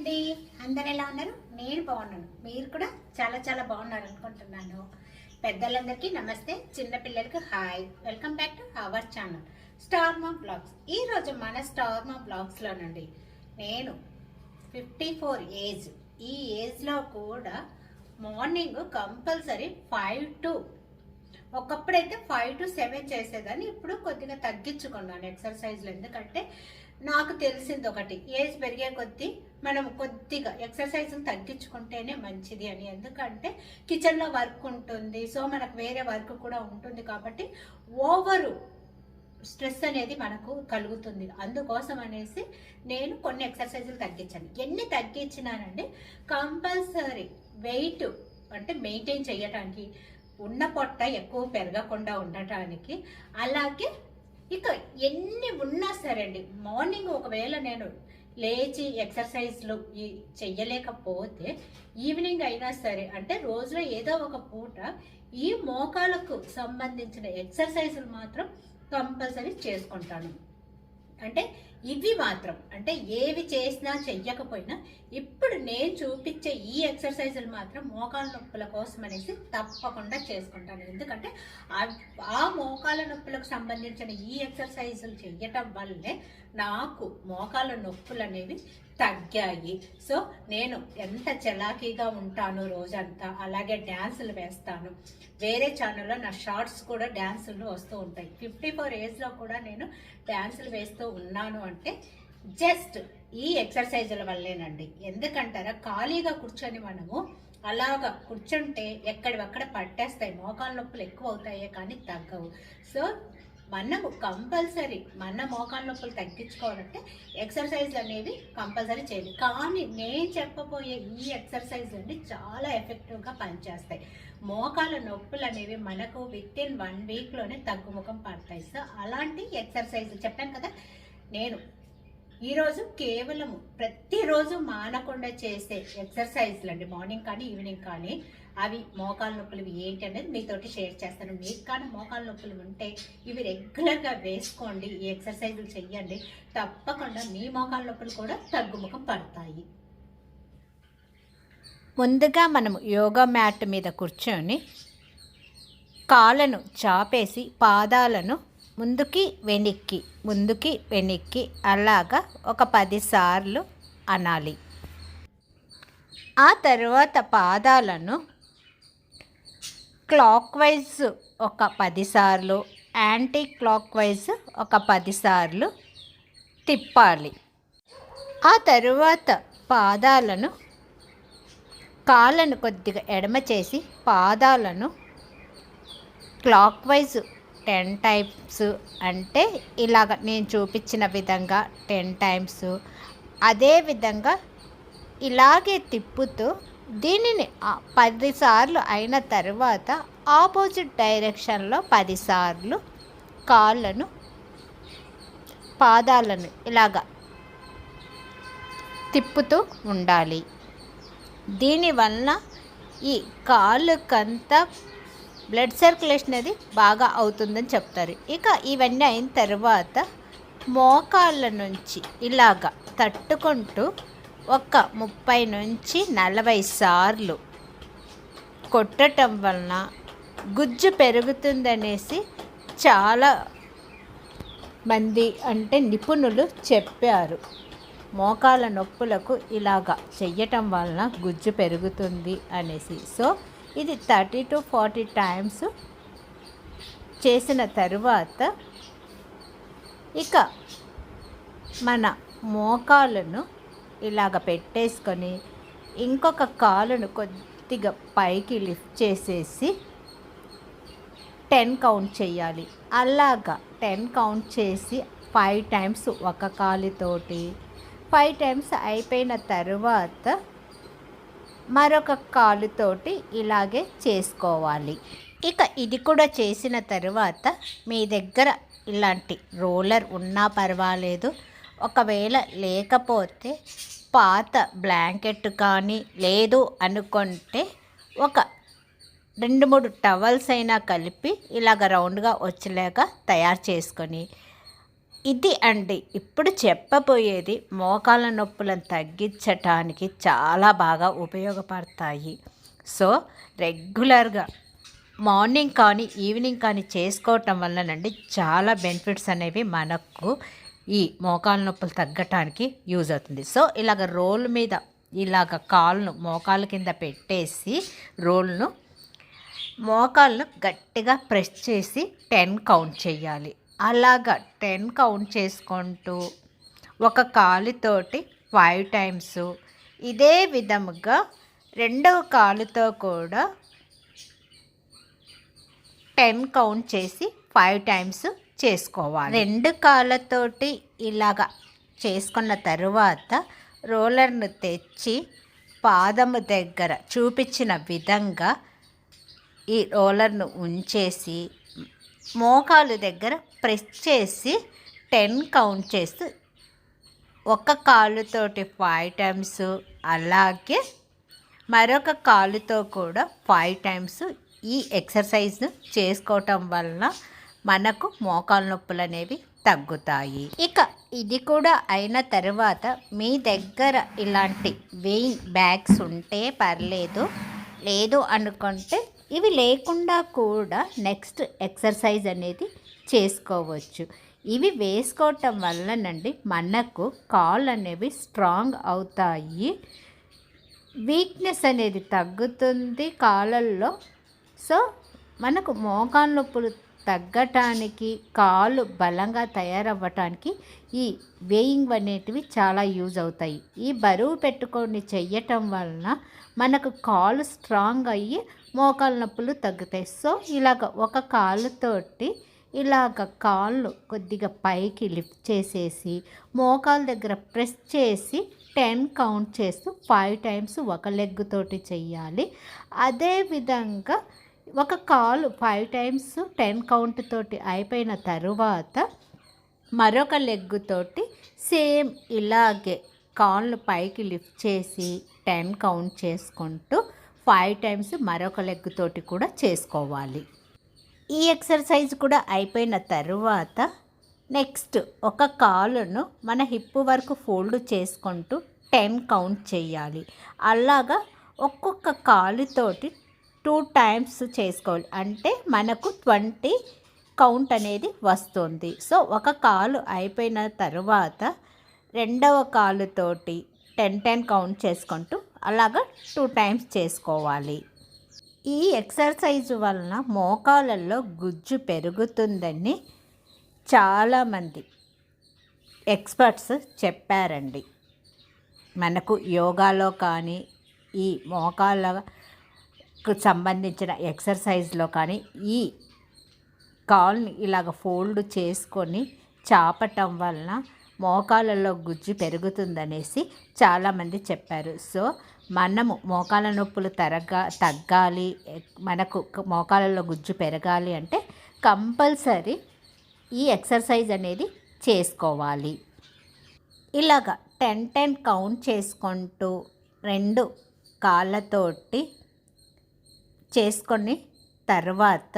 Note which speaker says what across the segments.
Speaker 1: అండి అందరు ఎలా ఉన్నారు? నేను బాగున్నాను. మీరు కూడా చాలా చాలా బాగున్నారు అనుకుంటున్నాను. పెద్దలందరికీ నమస్తే. చిన్నపిల్లలకి hi. Welcome back to our channel. Star మా బ్లాగ్స్ ఈరోజు మన స్టార్ మా బ్లాగ్స్లోనండి నేను ఫిఫ్టీ ఫోర్ ఏజ్. ఈ ఏజ్లో కూడా మార్నింగ్ కంపల్సరీ ఫైవ్ టు ఒకప్పుడైతే ఫైవ్ టు సెవెన్ చేసేదాన్ని. ఇప్పుడు కొద్దిగా తగ్గించుకున్నాను ఎక్సర్సైజ్లు. ఎందుకంటే నాకు తెలిసింది ఒకటి ఏజ్ పెరిగే కొద్దీ మనం కొద్దిగా ఎక్సర్సైజ్ని తగ్గించుకుంటేనే మంచిది అని. ఎందుకంటే కిచెన్లో వర్క్ ఉంటుంది సో మనకు వేరే వర్క్ కూడా ఉంటుంది కాబట్టి ఓవరు స్ట్రెస్ అనేది మనకు కలుగుతుంది. అందుకోసం అనేసి నేను కొన్ని ఎక్సర్సైజులు తగ్గించాను. ఎన్ని తగ్గించినానండి కంపల్సరీ వెయిట్ అంటే మెయింటైన్ చేయటానికి ఉన్న పొట్ట ఎక్కువ పెరగకుండా ఉండటానికి అలాగే ఇక ఎన్ని ఉన్నా సరే అండి మార్నింగ్ ఒకవేళ నేను లేచి ఎక్సర్సైజ్లు చెయ్యలేకపోతే ఈవినింగ్ అయినా సరే అంటే రోజులో ఏదో ఒక పూట ఈ మోకాలకు సంబంధించిన ఎక్సర్సైజులు మాత్రం కంపల్సరీ చేసుకుంటాను. అంటే ఇవి మాత్రం అంటే ఏవి చేసినా చెయ్యకపోయినా ఇప్పుడు నేను చూపించే ఈ ఎక్సర్సైజులు మాత్రం మోకాల నొప్పుల కోసం అనేసి తప్పకుండా చేసుకుంటాను. ఎందుకంటే ఆ- మోకాల నొప్పులకు సంబంధించిన ఈ ఎక్సర్సైజులు చెయ్యటం వల్లే నాకు మోకాల నొప్పులు అనేవి తగ్గాయి. సో నేను ఎంత చలాకీగా ఉంటాను రోజంతా అలాగే డ్యాన్సులు వేస్తాను. వేరే ఛానల్లో నా షార్ట్స్ కూడా డ్యాన్సులు వస్తూ ఉంటాయి. ఫిఫ్టీ ఫోర్ ఏజ్లో కూడా నేను డ్యాన్సులు వేస్తూ ఉన్నాను అంటే జస్ట్ ఈ ఎక్సర్సైజుల వల్లేనండి. ఎందుకంటారా ఖాళీగా కూర్చొని మనము అలాగా కూర్చుంటే ఎక్కడివక్కడ పట్టేస్తాయి. మోకాళ్ళ నొప్పులు ఎక్కువ అవుతాయే కానీ తగ్గవు. సో మనము కంపల్సరీ మన మోకాళ్ళ నొప్పులు తగ్గించుకోవాలంటే ఎక్సర్సైజ్ అనేవి కంపల్సరీ చేయాలి. కానీ నేను చెప్పబోయే ఈ ఎక్సర్సైజ్ అండి చాలా ఎఫెక్టివ్గా పనిచేస్తాయి. మోకాల నొప్పులు అనేవి మనకు విత్ ఇన్ వన్ వీక్లోనే తగ్గుముఖం పడతాయి. సో అలాంటి ఎక్సర్సైజ్ చెప్పాను కదా నేను ఈరోజు కేవలం ప్రతిరోజు మానకుండా చేసే ఎక్సర్సైజ్లు అండి. మార్నింగ్ కానీ ఈవినింగ్ కానీ అవి మోకాల నొప్పులు ఏంటి అనేది మీతోటి షేర్ చేస్తాను. మీకు కానీ మోకాల నొప్పులు ఉంటే ఇవి రెగ్యులర్గా వేసుకోండి ఈ ఎక్సర్సైజులు చెయ్యండి. తప్పకుండా మీ మోకాల నొప్పులు కూడా తగ్గుముఖం పడతాయి. ముందుగా మనము యోగా మ్యాట్ మీద కూర్చొని కాళ్ళను చాపేసి పాదాలను ముందుకి వెనక్కి ముందుకి వెనక్కి అలాగా ఒక పదిసార్లు అనాలి. ఆ తర్వాత పాదాలను క్లాక్ వైజ్ ఒక పదిసార్లు యాంటీ క్లాక్ వైజ్ ఒక పదిసార్లు తిప్పాలి. ఆ తరువాత పాదాలను కాళ్ళను కొద్దిగా ఎడమ చేసి పాదాలను క్లాక్ వైజ్ టెన్ టైమ్స్ అంటే ఇలాగ నేను చూపించిన విధంగా టెన్ టైమ్స్ అదే విధంగా ఇలాగే తిప్పుతూ దీనిని పదిసార్లు అయిన తర్వాత ఆపోజిట్ డైరెక్షన్లో పదిసార్లు కాళ్ళను పాదాలను ఇలాగ తిప్పుతూ ఉండాలి. దీనివల్ల ఈ కాళ్ళకంతా బ్లడ్ సర్క్యులేషన్ అది బాగా అవుతుందని చెప్తారు. ఇక ఇవన్నీ అయిన తర్వాత మోకాళ్ళ నుంచి ఇలాగ తట్టుకుంటూ ఒక ముప్పై నుంచి నలభై సార్లు కొట్టటం వలన గుజ్జు పెరుగుతుందనేసి చాలా మంది అంటే నిపుణులు చెప్పారు. మోకాల నొప్పులకు ఇలాగా చెయ్యటం వలన గుజ్జు పెరుగుతుంది అనేసి. సో ఇది థర్టీ టు ఫార్టీ టైమ్స్ చేసిన తరువాత ఇక మన మోకాలను ఇలాగ పెట్టేసుకొని ఇంకొక కాలును కొద్దిగా పైకి లిఫ్ట్ చేసేసి టెన్ కౌంట్ చేయాలి. అలాగా టెన్ కౌంట్ చేసి ఫైవ్ టైమ్స్ ఒక కాలుతోటి ఫైవ్ టైమ్స్ అయిపోయిన తర్వాత మరొక కాలుతోటి ఇలాగే చేసుకోవాలి. ఇక ఇది కూడా చేసిన తర్వాత మీ దగ్గర ఇలాంటి రోలర్ ఉన్నా పర్వాలేదు. ఒకవేళ లేకపోతే పాత బ్లాంకెట్ కానీ లేదు అనుకుంటే ఒక రెండు మూడు టవల్స్ అయినా కలిపి ఇలాగ రౌండ్గా వచ్చేలాగా తయారు చేసుకొని ఇది అండి ఇప్పుడు చెప్పబోయేది మోకాల నొప్పులను తగ్గించటానికి చాలా బాగా ఉపయోగపడతాయి. సో రెగ్యులర్గా మార్నింగ్ కానీ ఈవినింగ్ కానీ చేసుకోవటం వల్లనండి చాలా బెనిఫిట్స్ అనేవి మనకు ఈ మోకాలు నొప్పులు తగ్గటానికి యూజ్ అవుతుంది. సో ఇలాగ రోల్ మీద ఇలాగ కాళ్ళను మోకాల కింద పెట్టేసి రోల్ను మోకాళ్ళను గట్టిగా ప్రెస్ చేసి టెన్ కౌంట్ చేయాలి. అలాగా టెన్ కౌంట్ చేసుకుంటూ ఒక కాలుతోటి ఫైవ్ టైమ్స్ ఇదే విధముగా రెండవ కాలుతో కూడా టెన్ కౌంట్ చేసి ఫైవ్ టైమ్స్ చేసుకోవాలి. రెండు కాళ్ళతోటి ఇలాగా చేసుకున్న తరువాత రోలర్ను తెచ్చి పాదము దగ్గర చూపించిన విధంగా ఈ రోలర్ను ఉంచేసి మోకాలు దగ్గర ప్రెస్ చేసి టెన్ కౌంట్ చేస్తూ ఒక కాలుతోటి ఫైవ్ టైమ్స్ అలాగే మరొక కాలుతో కూడా ఫైవ్ టైమ్స్ ఈ ఎక్సర్సైజ్ చేసుకోవటం వలన మనకు మోకాలు నొప్పులు అనేవి తగ్గుతాయి. ఇక ఇది కూడా అయిన తర్వాత మీ దగ్గర ఇలాంటి వెయిన్ బ్యాగ్స్ ఉంటే పర్లేదు. లేదు అనుకుంటే ఇవి లేకుండా కూడా నెక్స్ట్ ఎక్సర్సైజ్ అనేది చేసుకోవచ్చు. ఇవి వేసుకోవటం వల్లనండి మనకు కాళ్ళు అనేవి స్ట్రాంగ్ అవుతాయి. వీక్నెస్ అనేది తగ్గుతుంది కాళ్ళల్లో. సో మనకు మోకాళ్ళ నొప్పులు తగ్గటానికి కాళ్ళు బలంగా తయారవ్వటానికి ఈ వేయింగ్ అనేటివి చాలా యూజ్ అవుతాయి. ఈ బరువు పెట్టుకొని చెయ్యటం వలన మనకు కాళ్ళు స్ట్రాంగ్ అయ్యి మోకాళ్ళ నొప్పులు తగ్గుతాయి. సో ఇలాగ ఒక కాళ్ళతోటి ఇలాగ కాళ్ళు కొద్దిగా పైకి లిఫ్ట్ చేసేసి మోకాళ్ళ దగ్గర ప్రెస్ చేసి టెన్ కౌంట్ చేస్తూ ఫైవ్ టైమ్స్ ఒక లెగ్ తోటి చెయ్యాలి. అదేవిధంగా ఒక కాలు ఫైవ్ టైమ్స్ టెన్ కౌంట్ తోటి అయిపోయిన తరువాత మరొక లెగ్ తోటి సేమ్ ఇలాగే కాళ్ళు పైకి లిఫ్ట్ చేసి టెన్ కౌంట్ చేసుకుంటూ ఫైవ్ టైమ్స్ మరొక లెగ్ తోటి కూడా చేసుకోవాలి. ఈ ఎక్సర్సైజ్ కూడా అయిపోయిన తరువాత నెక్స్ట్ ఒక కాలును మన హిప్ వరకు ఫోల్డ్ చేసుకుంటూ టెన్ కౌంట్ చేయాలి. అలాగా ఒక్కొక్క కాలుతోటి టూ టైమ్స్ చేసుకోవాలి. అంటే మనకు ట్వంటీ కౌంట్ అనేది వస్తుంది. సో ఒక కాలు అయిపోయిన తర్వాత రెండవ కాలుతోటి టెన్ టెన్ కౌంట్ చేసుకుంటూ అలాగా టూ టైమ్స్ చేసుకోవాలి. ఈ ఎక్సర్సైజ్ వలన మోకాలల్లో గుజ్జు పెరుగుతుందని చాలామంది ఎక్స్పర్ట్స్ చెప్పారండి. మనకు యోగాలో కానీ ఈ మోకాళ్ళ సంబంధించిన ఎక్సర్సైజ్లో కానీ ఈ కాల్ని ఇలాగ ఫోల్డ్ చేసుకొని చాపటం వలన మోకాలలో గుజ్జు పెరుగుతుందనేసి చాలామంది చెప్పారు. సో మనము మోకాల నొప్పులు తరగా తగ్గాలి మనకు మోకాలలో గుజ్జు పెరగాలి అంటే కంపల్సరీ ఈ ఎక్సర్సైజ్ అనేది చేసుకోవాలి. ఇలాగ టెన్ టెన్ కౌంట్ చేసుకుంటూ రెండు కాళ్ళతోటి చేసుకొని తర్వాత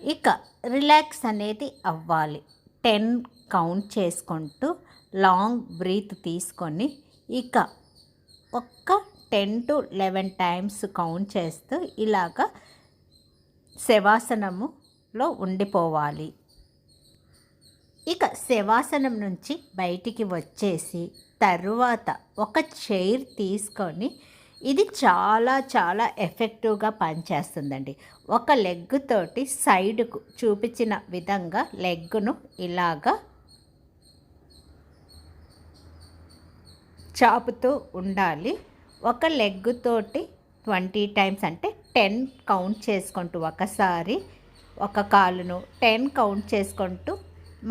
Speaker 1: ఇక రిలాక్స్ అనేది అవ్వాలి. టెన్ కౌంట్ చేసుకుంటూ లాంగ్ బ్రీత్ తీసుకొని ఇక ఒక్క ten to eleven times count చేస్తూ ఇలాగ శవాసనములో ఉండిపోవాలి. ఇక శవాసనం నుంచి బయటికి వచ్చేసి తరువాత ఒక చైర్ తీసుకొని ఇది చాలా చాలా ఎఫెక్టివ్గా పనిచేస్తుందండి. ఒక లెగ్ తోటి సైడ్కు చూపించిన విధంగా లెగ్ను ఇలాగా చాపుతూ ఉండాలి. ఒక లెగ్ తోటి ట్వంటీ టైమ్స్ అంటే టెన్ కౌంట్ చేసుకుంటూ ఒకసారి ఒక కాలును టెన్ కౌంట్ చేసుకుంటూ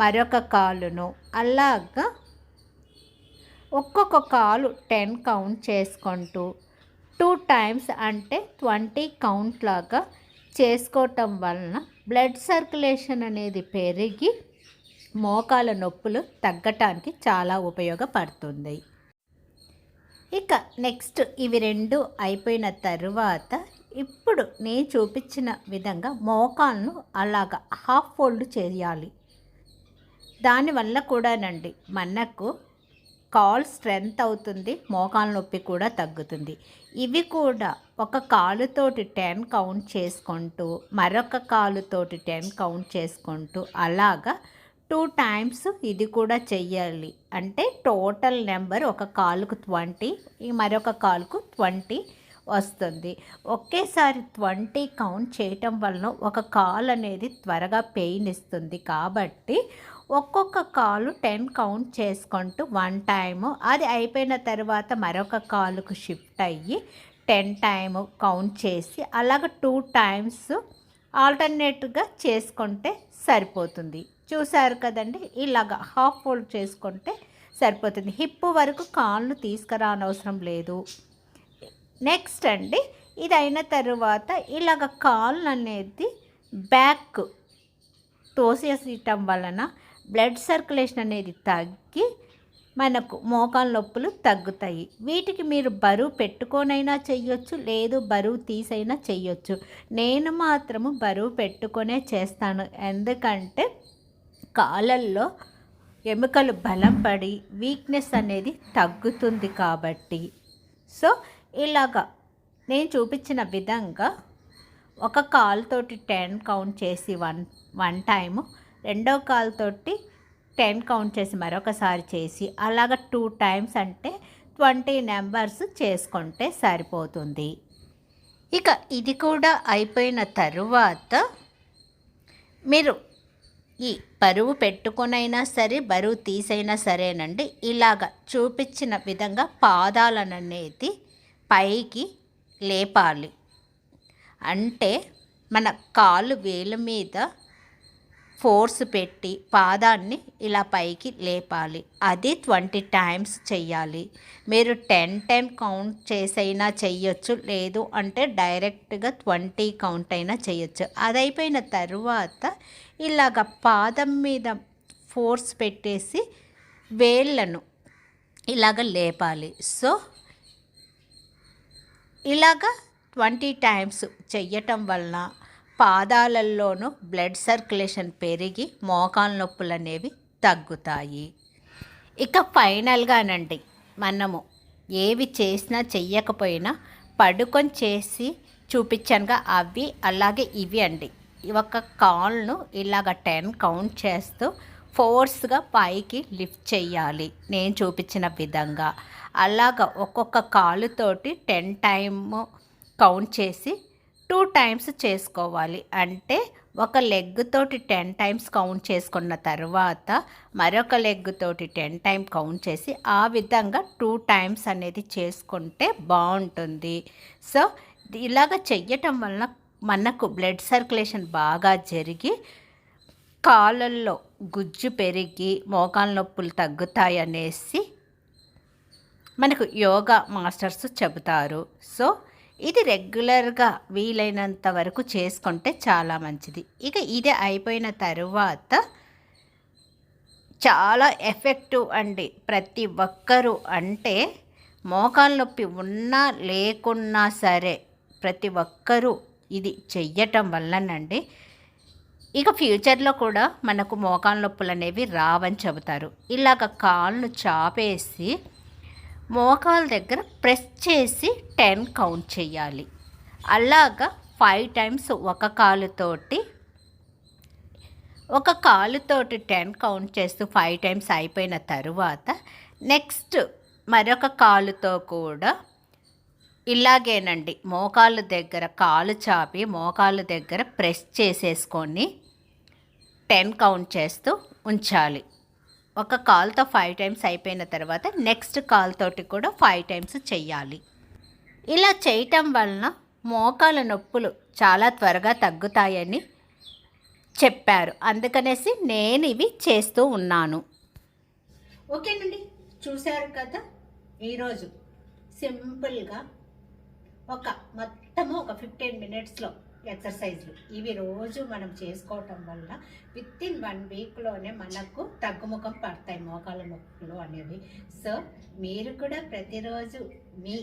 Speaker 1: మరొక కాలును అలాగా ఒక్కొక్క కాలు టెన్ కౌంట్ చేసుకుంటూ టూ టైమ్స్ అంటే ట్వంటీ కౌంట్ లాగా చేసుకోవటం వలన బ్లడ్ సర్క్యులేషన్ అనేది పెరిగి మోకాల నొప్పులు తగ్గటానికి చాలా ఉపయోగపడుతుంది. ఇక నెక్స్ట్ ఇవి రెండు అయిపోయిన తరువాత ఇప్పుడు నేను చూపించిన విధంగా మోకాలను అలాగ హాఫ్ ఫోల్డ్ చేయాలి. దానివల్ల కూడానండి మనకు కాల్ స్ట్రెంగ్త్ అవుతుంది మోకాలు నొప్పి కూడా తగ్గుతుంది. ఇవి కూడా ఒక కాలుతోటి టెన్ కౌంట్ చేసుకుంటూ మరొక కాలుతోటి టెన్ కౌంట్ చేసుకుంటూ అలాగా టూ టైమ్స్ ఇది కూడా చెయ్యాలి. అంటే టోటల్ నెంబర్ ఒక కాలుకు ట్వంటీ ఈ మరొక కాలుకు ట్వంటీ వస్తుంది. ఒకేసారి ట్వంటీ కౌంట్ చేయటం వలన ఒక కాల్ అనేది త్వరగా పెయిన్ ఇస్తుంది. కాబట్టి ఒక్కొక్క కాలు టెన్ కౌంట్ చేసుకుంటూ వన్ టైము. అది అయిపోయిన తర్వాత మరొక కాలుకు షిఫ్ట్ అయ్యి టెన్ టైము కౌంట్ చేసి అలాగ టూ టైమ్స్ ఆల్టర్నేట్గా చేసుకుంటే సరిపోతుంది. చూసారు కదండి? ఇలాగ హాఫ్ ఫోల్డ్ చేసుకుంటే సరిపోతుంది. హిప్ వరకు కాళ్ళు తీసుకురానవసరం లేదు. నెక్స్ట్ అండి ఇది అయిన తర్వాత ఇలాగ కాళ్ళు అనేది బ్యాక్ తోసేయటం వలన బ్లడ్ సర్క్యులేషన్ అనేది తగ్గి మనకు మోకాలు నొప్పులు తగ్గుతాయి. వీటికి మీరు బరువు పెట్టుకొనైనా చెయ్యొచ్చు లేదు బరువు తీసైనా చెయ్యొచ్చు. నేను మాత్రము బరువు పెట్టుకొనే చేస్తాను. ఎందుకంటే కాలల్లో ఎముకలు బలం పడి వీక్నెస్ అనేది తగ్గుతుంది కాబట్టి. సో ఇలాగా నేను చూపించిన విధంగా ఒక కాల్తోటి టెన్ కౌంట్ చేసి వన్ వన్ టైము రెండో కాలుతోటి టెన్ కౌంట్ చేసి మరొకసారి చేసి అలాగ టూ టైమ్స్ అంటే ట్వంటీ నెంబర్స్ చేసుకుంటే సరిపోతుంది. ఇక ఇది కూడా అయిపోయిన తరువాత మీరు ఈ బరువు పెట్టుకునైనా సరే బరువు తీసైనా సరేనండి. ఇలాగ చూపించిన విధంగా పాదాలను అనేది పైకి లేపాలి. అంటే మన కాలు వేలు మీద ఫోర్స్ పెట్టి పాదాన్ని ఇలా పైకి లేపాలి. అది ట్వంటీ టైమ్స్ చెయ్యాలి. మీరు టెన్ టైం కౌంట్ చేసైనా చెయ్యొచ్చు లేదు అంటే డైరెక్ట్గా ట్వంటీ కౌంట్ అయినా చేయొచ్చు అది అయిపోయిన తర్వాత ఇలాగ పాదం మీద ఫోర్స్ పెట్టేసి వేళ్ళను ఇలాగ లేపాలి. సో ఇలాగ ట్వంటీ టైమ్స్ చెయ్యటం వలన పాదాలల్లోనూ బ్లడ్ సర్క్యులేషన్ పెరిగి మోకాలు నొప్పులు అనేవి తగ్గుతాయి. ఇక ఫైనల్గానండి మనము ఏవి చేసినా చెయ్యకపోయినా పడుకొని చేసి చూపించానుగా అవి అలాగే ఇవి అండి. ఒక కాల్ను ఇలాగ టెన్ కౌంట్ చేస్తూ ఫోర్స్గా పైకి లిఫ్ట్ చేయాలి నేను చూపించిన విధంగా. అలాగ ఒక్కొక్క కాలుతోటి టెన్ టైమ్ కౌంట్ చేసి టూ టైమ్స్ చేసుకోవాలి. అంటే ఒక లెగ్ తోటి టెన్ టైమ్స్ కౌంట్ చేసుకున్న తర్వాత మరొక లెగ్ తోటి టెన్ టైం కౌంట్ చేసి ఆ విధంగా టూ టైమ్స్ అనేది చేసుకుంటే బాగుంటుంది. సో ఇలాగ చెయ్యటం వలన మనకు బ్లడ్ సర్క్యులేషన్ బాగా జరిగి కాళ్ళల్లో గుజ్జు పెరిగి మోకాల నొప్పులు తగ్గుతాయి అనేసి మనకు యోగా మాస్టర్స్ చెబుతారు. సో ఇది రెగ్యులర్గా వీలైనంత వరకు చేసుకుంటే చాలా మంచిది. ఇక ఇది అయిపోయిన తరువాత చాలా ఎఫెక్టివ్ అండి. ప్రతి ఒక్కరూ అంటే మోకాలు నొప్పి ఉన్నా లేకున్నా సరే ప్రతి ఒక్కరూ ఇది చెయ్యటం వల్లనండి. ఇక ఫ్యూచర్లో కూడా మనకు మోకాలు నొప్పులు అనేవి రావని చెబుతారు. ఇలాగ కాళ్ళను చాపేసి మోకాల దగ్గర ప్రెస్ చేసి టెన్ కౌంట్ చేయాలి. అలాగా ఫైవ్ టైమ్స్ ఒక కాలుతోటి ఒక కాలుతోటి టెన్ కౌంట్ చేస్తూ ఫైవ్ టైమ్స్ అయిపోయిన తరువాత నెక్స్ట్ మరొక కాలుతో కూడా ఇలాగేనండి. మోకాలు దగ్గర కాలు చాపి మోకాలు దగ్గర ప్రెస్ చేసేసుకొని టెన్ కౌంట్ చేస్తూ ఉంచాలి. ఒక కాల్తో ఫైవ్ టైమ్స్ అయిపోయిన తర్వాత నెక్స్ట్ కాల్ తోటి కూడా ఫైవ్ టైమ్స్ చెయ్యాలి. ఇలా చేయటం వలన మోకాల నొప్పులు చాలా త్వరగా తగ్గుతాయని చెప్పారు. అందుకనేసి నేను ఇవి చేస్తూ ఉన్నాను. ఓకేనండి చూశారు కదా? ఈరోజు సింపుల్గా ఒక మొత్తము ఒక ఫిఫ్టీన్ మినిట్స్లో ఎక్సర్సైజ్లు. ఇవి రోజు మనం చేసుకోవటం వల్ల విత్ ఇన్ వన్ వీక్లోనే మనకు తగ్గుముఖం పడతాయి మోకాల నొప్పులు అనేవి. సో మీరు కూడా ప్రతిరోజు మీ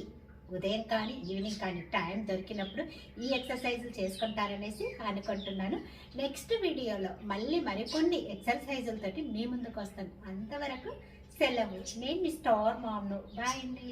Speaker 1: ఉదయం కానీ ఈవినింగ్ కానీ టైం దొరికినప్పుడు ఈ ఎక్సర్సైజులు చేసుకుంటారనేసి అనుకుంటున్నాను. నెక్స్ట్ వీడియోలో మళ్ళీ మరికొన్ని ఎక్సర్సైజులతోటి మీ ముందుకు వస్తాను. అంతవరకు సెలవు. నేను మీ స్టార్ మామ్ను. బాయ్ అండి.